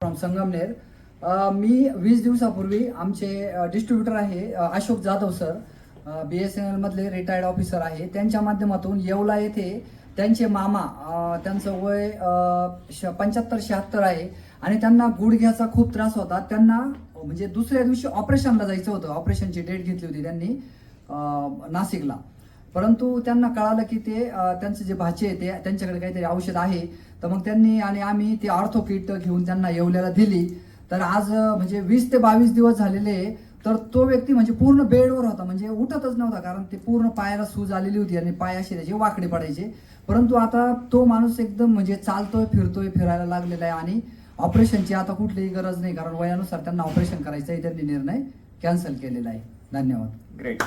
From Sangamner uh, मी वीस दिवसापूर्वी आमचे uh, डिस्ट्रीब्युटर आहे uh, Ashok Jadhav sir B S N एलमधले retired officer आहे. त्यांच्या माध्यमातून येवला येथे त्यांचे मामा त्यांचं वय पंच्याहत्तर शहात्तर आहे. आणि त्यांना गुडघ्याचा खूप त्रास होता. त्यांना म्हणजे दुसऱ्या दिवशी ऑपरेशनला जायचं होतं. ऑपरेशनची डेट घेतली होती त्यांनी नाशिकला. परंतु त्यांना कळालं की ते त्यांचं त्यांचे जे भाचे आहे ते त्यांच्याकडे काहीतरी औषध आहे. तर मग त्यांनी आणि आम्ही ते ऑर्थो किट घेऊन त्यांना येवल्याला दिली. तर आज म्हणजे वीस ते बावीस दिवस झालेले आहे. तर तो व्यक्ती म्हणजे पूर्ण बेडवर होता. म्हणजे उठतच नव्हता कारण ते पूर्ण पायाला सूज आलेली होती आणि पाय असे त्याचे वाकडे पडायचे. परंतु आता तो माणूस एकदम म्हणजे चालतोय फिरतोय फिरायला लागलेला आहे आणि ऑपरेशनची आता कुठलीही गरज नाही कारण वयानुसार त्यांना ऑपरेशन करायचं आहे त्यांनी निर्णय कॅन्सल केलेला आहे. धन्यवाद. ग्रेट